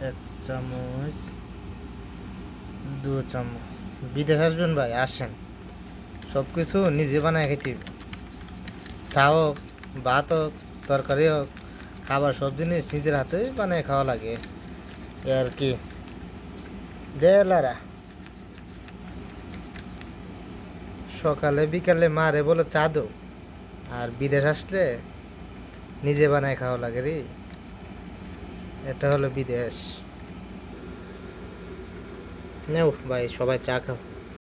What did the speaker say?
এক চামচ, দু চামচ। বিদেশ আসবেন ভাই, আসেন। সব কিছু নিজে বানায় খেতে চা হোক, ভাত হোক, তরকারি হোক, খাবার সব জিনিস নিজের হাতে বানায় খাওয়া লাগে। আর কি। দে লারা। সকালে, বিকালে মারে বলে চা দো। আর বিদেশ আসলে নিজে বানায় খাওয়া লাগে রে। এটা হলো বিদেশ। নেও ভাই সবাই চা খাও।